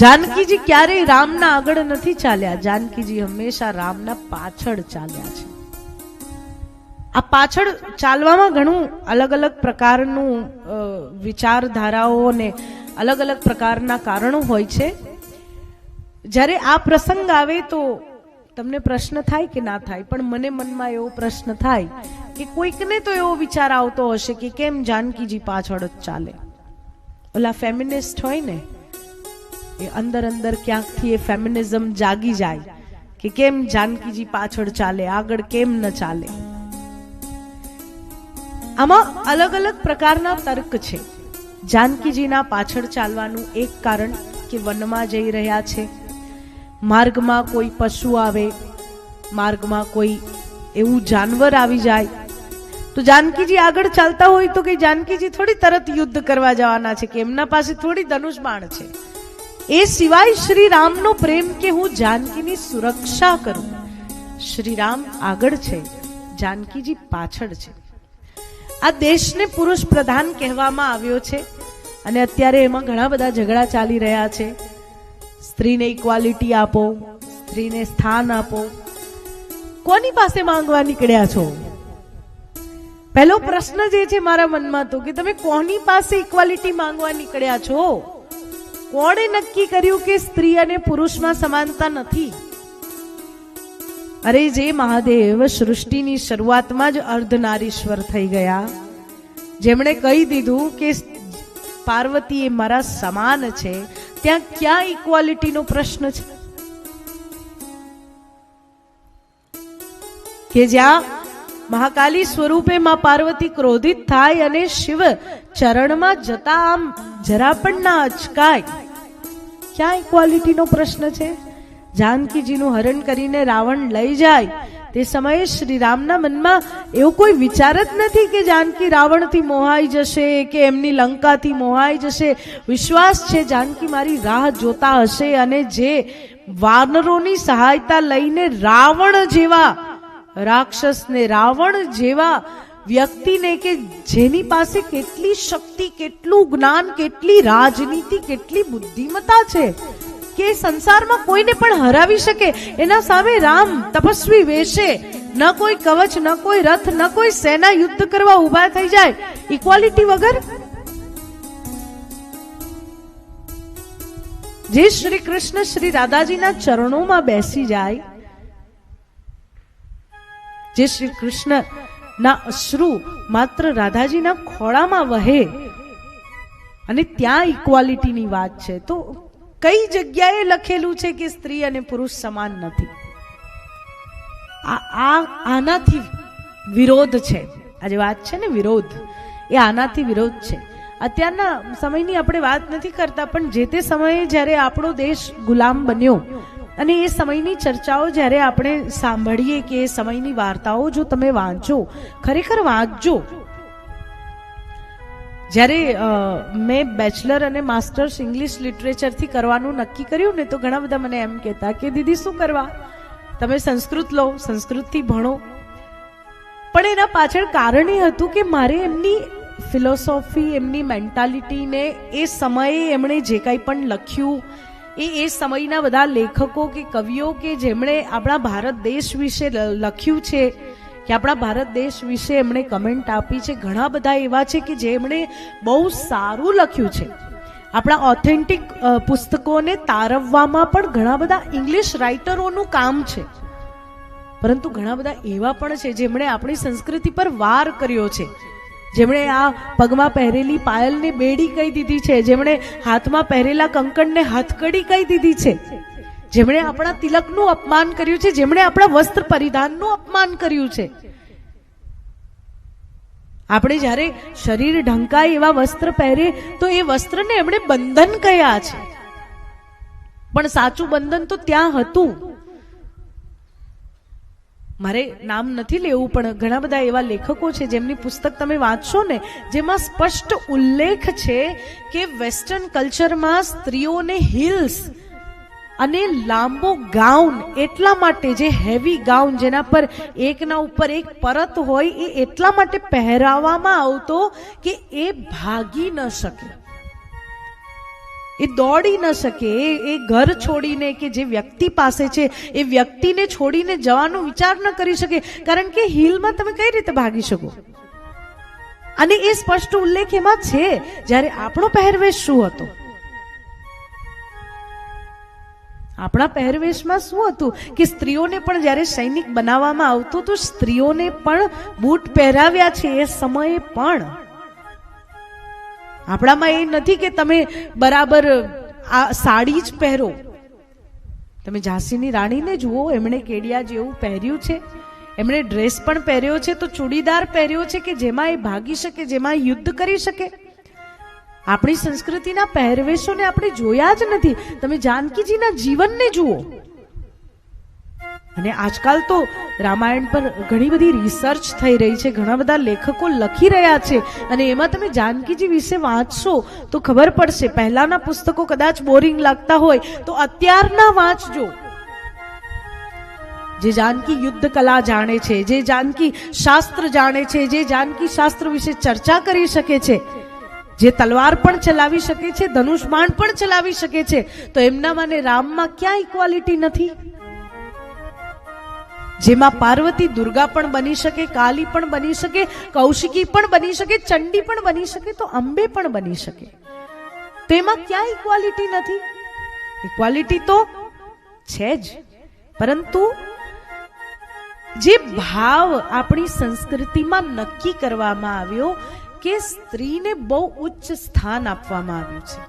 જાનકીજી ક્યારેય રામના આગળ નથી ચાલ્યા. જાનકીજી હંમેશા રામના પાછળ ચાલ્યા છે. આ પાછળ ચાલવામાં ઘણું અલગ અલગ પ્રકારનું વિચારધારાઓ અને અલગ અલગ પ્રકારના કારણો હોય છે. જ્યારે આ પ્રસંગ આવે તો તમને પ્રશ્ન થાય કે ના થાય? પણ મને મનમાં એવો પ્રશ્ન થાય કે કોઈકને તો એવો વિચાર આવતો હશે કે કેમ જાનકીજી પાછળ જ ચાલે? ઓલા ફેમિનિસ્ટ હોય ને એ અંદર અંદર ક્યાંકથી એ ફેમિનિઝમ જાગી જાય કે કેમ જાનકીજી પાછળ ચાલે, આગળ કેમ ન ચાલે? આમાં અલગ અલગ પ્રકારના તર્ક છે. જાનકીજીના પાછળ ચાલવાનું એક કારણ કે વનમાં જઈ રહ્યા છે. માર્ગમાં કોઈ પશુ આવે, માર્ગમાં કોઈ એવું જાનવર આવી જાય. તો જાનકીજી આગળ ચાલતા હોય તો કે જાનકીજી થોડી તરત યુદ્ધ કરવા જવાના છે, કે એમના પાસે થોડી ધનુષ બાણ છે. એ સિવાય શ્રી રામનો પ્રેમ કે હું જાનકીની સુરક્ષા કરું. શ્રી રામ આગળ છે, જાનકીજી પાછળ છે. આ દેશને પુરુષ પ્રધાન કહેવામાં આવ્યો છે અને અત્યારે એમાં ઘણા બધા ઝઘડા ચાલી રહ્યા છે. સ્ત્રીને ઇક્વાલિટી આપો, સ્ત્રીને સ્થાન આપો. કોની પાસે માંગવા નીકળ્યા છો? પહેલો પ્રશ્ન જે છે મારા મનમાં તો કે તમે કોની પાસે ઇક્વાલિટી માંગવા નીકળ્યા છો? કોણે નક્કી કર્યું કે સ્ત્રી અને પુરુષમાં સમાનતા નથી? અરે જે મહાદેવ, સૃષ્ટિની શરૂઆતમાં જ અર્ધનારીશ્વર થઈ ગયા. જેમણે કહી દીધું કે પાર્વતી એ મારા સમાન છે, ત્યાં ક્યાં ઇક્વાલિટીનો પ્રશ્ન છે? કે જ્યાં મહાકાલી સ્વરૂપે માં પાર્વતી ક્રોધિત થાય અને શિવ ચરણમાં જતા આમ જરા પણ ના અચકાય. ક્યાં ઇક્વાલિટીનો પ્રશ્ન છે? જાનકીજીનું હરણ કરીને રાવણ લઈ જાય. તે સમયે શ્રી રામના મનમાં એવો કોઈ વિચાર જ નથી કે જાનકી રાવણથી મોહાઈ જશે, કે એમની લંકાથી મોહાઈ જશે. વિશ્વાસ છે જાનકી મારી રાહ જોતા હશે અને જે વાનરોની સહાયતા લઈને રાવણ જેવા રાક્ષસને રાવણ જેવા વ્યક્તિને કે જેની પાસે કેટલી શક્તિ, કેટલું જ્ઞાન, કેટલી રાજનીતિ, કેટલી બુદ્ધિમતા છે, કે સંસારમાં કોઈને પણ હરાવી શકે, એના સામે રામ તપસ્વી વેશે. ન કોઈ કવચ, ન કોઈ રથ, ન કોઈ સેના યુદ્ધ કરવા ઊભા થઈ જાય. ઇક્વાલિટી વગર? જે શ્રી કૃષ્ણ શ્રી રાધાજીના ચરણોમાં બેસી જાય જે શ્રી કૃષ્ણ ના અશ્રુ માત્ર રાધાજીના ખોળામાં વહે. અને ત્યાં ઇક્વાલિટીની વાત છે. તો કઈ જગ્યાએ લખેલું છે કે સ્ત્રી અને પુરુષ સમાન નથી? આ આનાથી વિરોધ છે. આ જે વાત છે ને વિરોધ, એ આનાથી વિરોધ છે. અત્યારના સમયની આપણે વાત નથી કરતા, પણ જે તે સમયે જ્યારે આપણો દેશ ગુલામ બન્યો અને એ સમયની ચર્ચાઓ જ્યારે આપણે સાંભળીએ કે એ સમયની વાર્તાઓ જો તમે વાંચો, ખરેખર વાંચજો. જ્યારે મેં બેચલર અને માસ્ટર્સ ઇંગ્લિશ લિટરેચરથી કરવાનું નક્કી કર્યું ને, તો ઘણા બધા મને એમ કહેતા કે, દીદી, શું કરવા? તમે સંસ્કૃત લો, સંસ્કૃતથી ભણો. પણ એના પાછળ કારણ એ હતું કે મારે એમની ફિલોસોફી, એમની મેન્ટાલિટીને એ સમયે એમણે જે કાંઈ પણ લખ્યું એ એ સમયના બધા લેખકો કે કવિઓ કે જેમણે આપણા ભારત દેશ વિશે લખ્યું છે, કે આપણા ભારત દેશ વિશે એમણે કમેન્ટ આપી છે, ઘણા બધા એવા છે કે જેમણે બહુ સારું લખ્યું છે. આપણા ઓથેન્ટિક પુસ્તકોને તારવવામાં પણ ઘણા બધા ઇંગ્લિશ રાઇટરોનું કામ છે. પરંતુ ઘણા બધા એવા પણ છે જેમણે આપણી સંસ્કૃતિ પર વાર કર્યો છે. જેમણે આ પગમાં પહેરેલી પાયલને બેડી કહી દીધી છે, જેમણે હાથમાં પહેરેલા કંકણને હથકડી કહી દીધી છે, જેમણે આપણા તિલકનું અપમાન કર્યું છે, જેમણે આપણા વસ્ત્ર પરિધાનનું અપમાન કર્યું છે. આપણે જ્યારે શરીર ઢંકાય એવા વસ્ત્ર પહેરે તો એ વસ્ત્રને એમણે બંધન કહ્યા છે. પણ સાચું બંધન તો ત્યાં હતું. મારે નામ નથી લેવું, પણ ઘણા બધા એવા લેખકો છે જેમની પુસ્તક તમે વાંચશો ને, જેમાં સ્પષ્ટ ઉલ્લેખ છે કે વેસ્ટર્ન કલ્ચરમાં સ્ત્રીઓને હિલ્સ અને લાંબો ગાઉન એટલા માટે જે હેવી ગાઉન જેના પર એકના ઉપર એક પરત હોય, એ એટલા માટે પહેરાવવામાં આવતો કે એ ભાગી ન શકે. એ દોડી ન શકે. એ ઘર છોડીને કે જે વ્યક્તિ પાસે છે, એ વ્યક્તિને છોડીને જવાનો વિચાર ન કરી શકે. કારણ કે હિલમાં તમે કઈ રીતે ભાગી શકો? અને એ સ્પષ્ટ ઉલ્લેખ એમાં છે, જ્યારે આપણો પહેરવેશ શું હતો? આપણા પહેરવેશમાં શું હતું? કે સ્ત્રીઓને પણ જ્યારે સૈનિક બનાવવામાં આવતું, તો સ્ત્રીઓને પણ બૂટ પહેરાવ્યા છે એ સમયે પણ. આપણામાં એ નથી કે તમે બરાબર આ સાડી જ પહેરો. તમે ઝાંસીની રાણીને જુઓ, એમણે કેડિયા જેવું પહેર્યું છે. એમણે ડ્રેસ પણ પહેર્યો છે તો ચૂડીદાર પહેર્યો છે કે જેમાં એ ભાગી શકે, જેમાં યુદ્ધ કરી શકે. આપણી સંસ્કૃતિના પહેરવેશોને આપણે જોયા જ નથી. તમે જાનકીજીના જીવનને જુઓ. અને આજકાલ તો રામાયણ પર ઘણી બધી રિસર્ચ થઈ રહી છે, ઘણા બધા લેખકો લખી રહ્યા છે અને એમાં તમે જાનકીજી વિશે વાંચશો તો ખબર પડશે, પહેલાના પુસ્તકો કદાચ બોરિંગ લાગતા હોય તો અત્યારના વાંચજો. જે જાનકી યુદ્ધ કલા જાણે છે, જે જાનકી શાસ્ત્ર જાણે છે, જે જાનકી શાસ્ત્ર વિશે ચર્ચા કરી શકે છે, જે તલવાર પણ ચલાવી શકે છે ધનુષ બાણ પણ ચલાવી શકે છે, તો એમનામાં ને રામમાં ક્યાં ઇક્વાલિટી નથી. જેમાં પાર્વતી દુર્ગા પણ બની શકે, કાલી પણ બની શકે, કૌશિકી પણ બની શકે, ચંડી પણ બની શકે, તો અંબે પણ બની શકે. તો એમાં ક્યાં ઇક્વાલિટી નથી. ઇક્વાલિટી તો છે જ. પરંતુ જે ભાવ આપણી સંસ્કૃતિમાં નક્કી કરવામાં આવ્યો કે સ્ત્રીને બહુ ઉચ્ચ સ્થાન આપવામાં આવ્યું છે.